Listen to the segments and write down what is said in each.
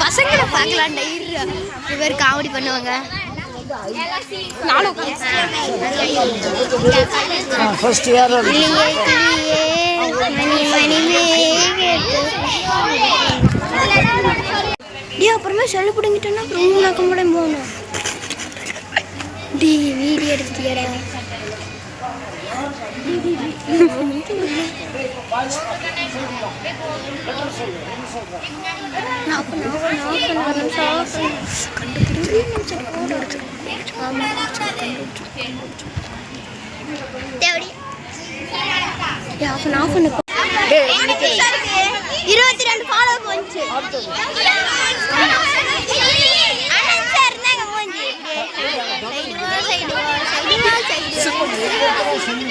பசங்களை பார்க்கலாம்டா இரு இவர் காமெடி பண்ணுவாங்க ஃபர்ஸ்ட் இயர் கிளியே கிளியே மணி டி அப்புறமா சொல்லு பிடிங்கிட்டோன்னா அப்புறம் மூணு அக்கம் கூட போகணும். டி வீடியோ எடுத்துட்டியடா. இருபத்தி ரெண்டு ஃபாலோ போச்சு.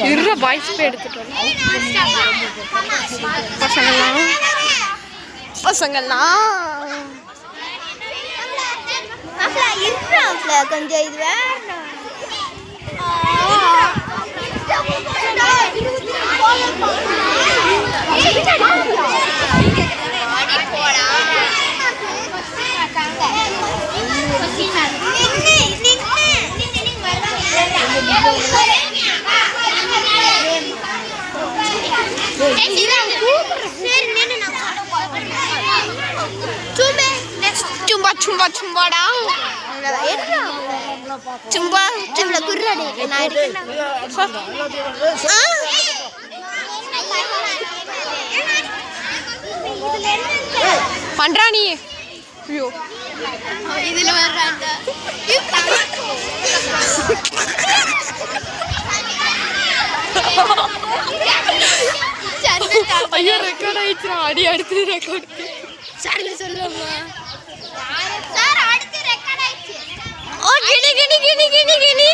இருற பாய்ஸ் போய் எடுத்துட்டு பசங்கள்லாம் பசங்கள்லாம் கொஞ்சம் இது வேணும் சும்பா சும்பா சும்பாடா சும்பா சும்மா குர்ராடி. நான் இருக்கேன். ஆ. பண்றா நீ. ஐயோ. இதுல வர்றாங்க. ஐயோ ரெக்கார்ட் ஆயிடுச்சுடா. அடி அடுத்து ரெக்கார்ட் சார்ல சொல்லுமா சார் அடுத்து ரெக்கார்ட் ஆயிடுச்சு. ஓ கிணி கிணி கிணி கிணி கிணி.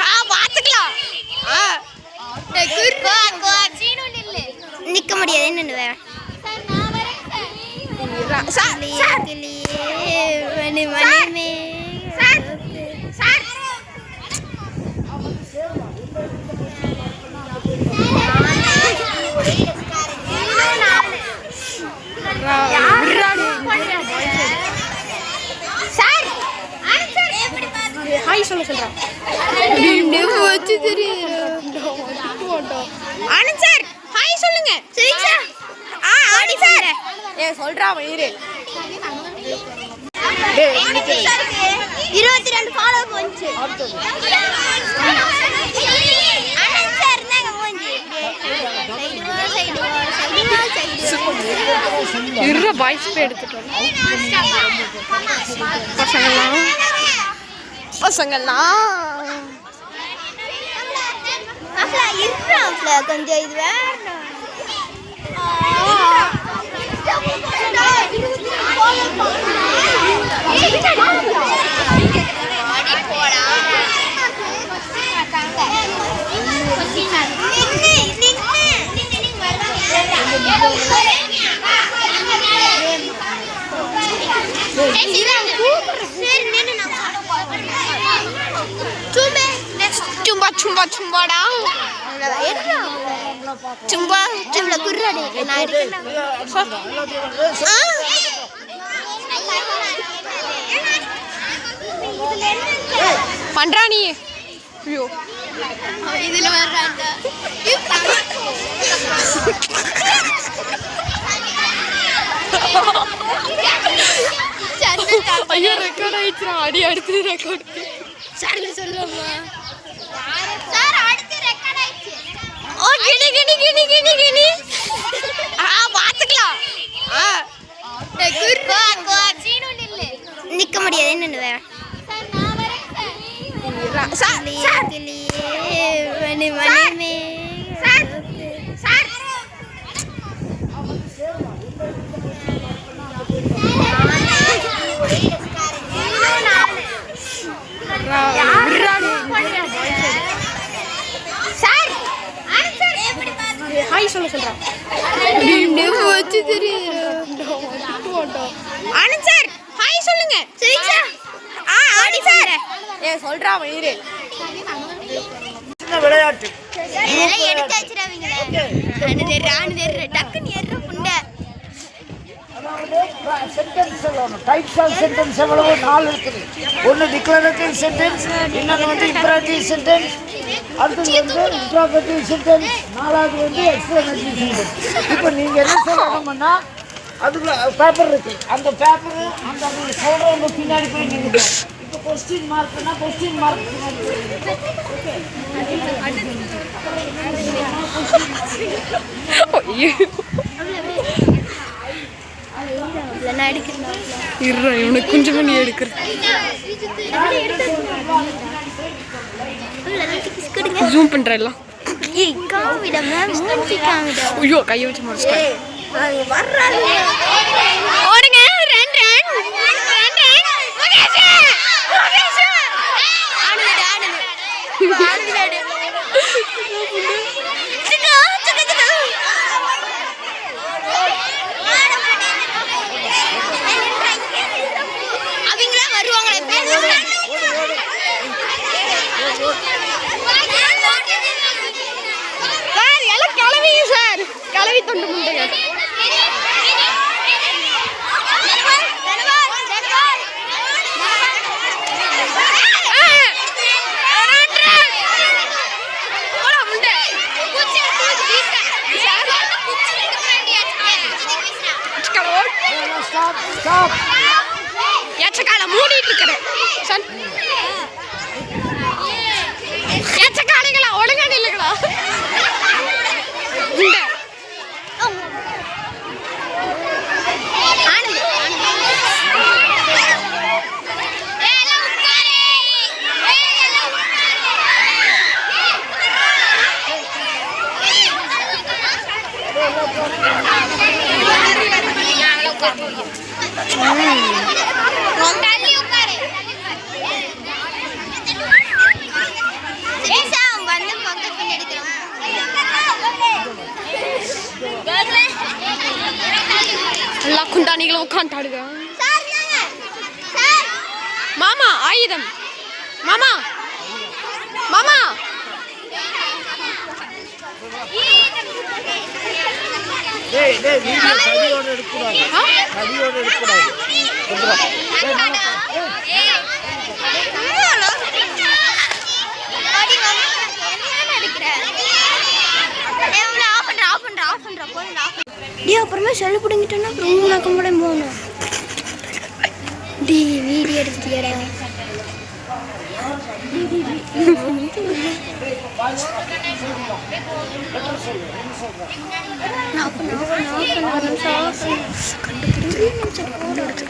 ஆ பாத்துக்கலாம் ஆ. நிக்க முடியாது என்னன்னு ரா- சா- மணி மணி ரா- ஹாய் சொல்ல சொல்றா. வச்சு ஆனந்த் சார் ஹாய் சொல்லுங்க. ஆ ஆனந்த் சார். ஏ சொல்றா மயிரு இருபத்தி ரெண்டு ஃபாலோ போச்சு. பாய்ஸ் போய் எடுத்துட்டு வரணும். பசங்கள்லாம் பசங்கள்லாம் கொஞ்சம் இது வேணும். சும்பா சும்பா சும்பாடா சும்பா சும்மா ஆ? பண்றா நீ ஐயோ. இதுல ஐயோ ரெக்கார்ட் ஆயிடுச்சுடா. அடி அடுத்து ரெக்கார்ட் சார்ல சொல்லுமா சார் அடுத்து ரெக்கார்ட் ஆயிடுச்சு. ஓ கிணி கிணி கிணி கிணி கிணி. ஆ பாத்துக்கலாம் ஆ. நிக்க முடியாது என்னன்னு ரா- சா- மணி மணி ரா- விட்றாடி. சார் ஹாய் சொல்ல சொல்றான் வச்சு தெரியுது. ஆனந்த் சார் ஹாய் சொல்லுங்க. சரிங்க ஆ ஆடி சார் ஏ சொல்றா மயிரு சின்ன விளையாட்டு. இதெல்லாம் எடுத்து அனுதேர் டக்குன்னு ஏற புண்டை. சென்டென்ஸ் சொல்லணும் டைப்ஸ் ஆஃப் சென்டென்ஸ் எவ்வளவு? நாலு இருக்குது. ஒன்று டிக்ளரேட்டிவ் சென்டென்ஸ் இன்னொன்று வந்து இம்பரேட்டிவ் சென்டென்ஸ் அடுத்தது வந்து இன்ட்ராகேட்டிவ் சென்டென்ஸ் நாலாவது வந்து எக்ஸ்பிளனேட்டிவ் சென்டென்ஸ் இப்போ நீங்கள் என்ன சொல்லணும்னா அதுக்குள்ள பேப்பர் இருக்கு. அந்த பேப்பர் அந்த சொல்கிறவங்க பின்னாடி போய் நிற்குது இப்போ கொஸ்டின் மார்க்னா கொஸ்டின் மார்க் இவனுக்கு கொஞ்சம் பண்ணி எடுக்கிற ஜூம் பண்ற எல்லாம் ஐயோ கையை வச்சு முடிச்சிட்டேன் கொண்டு தொண்டு முண்டைங்க ஸ்டாப் ஸ்டாப் எச்சக்கால மூடிட்டு இருக்கிறேன் சார் நில்லுங்களா எல்லா உட்காந்துட்டாடுங்க மாமா ஆயுதம். மாமா மாமா. டேய் டே அப்புறமா செல்லு பிடிங்கிட்டோன்னா உங்க நக்கம் கூட போகணும் டி வீடியோ எடுத்துட்டியடா கண்டுபிடிச்சு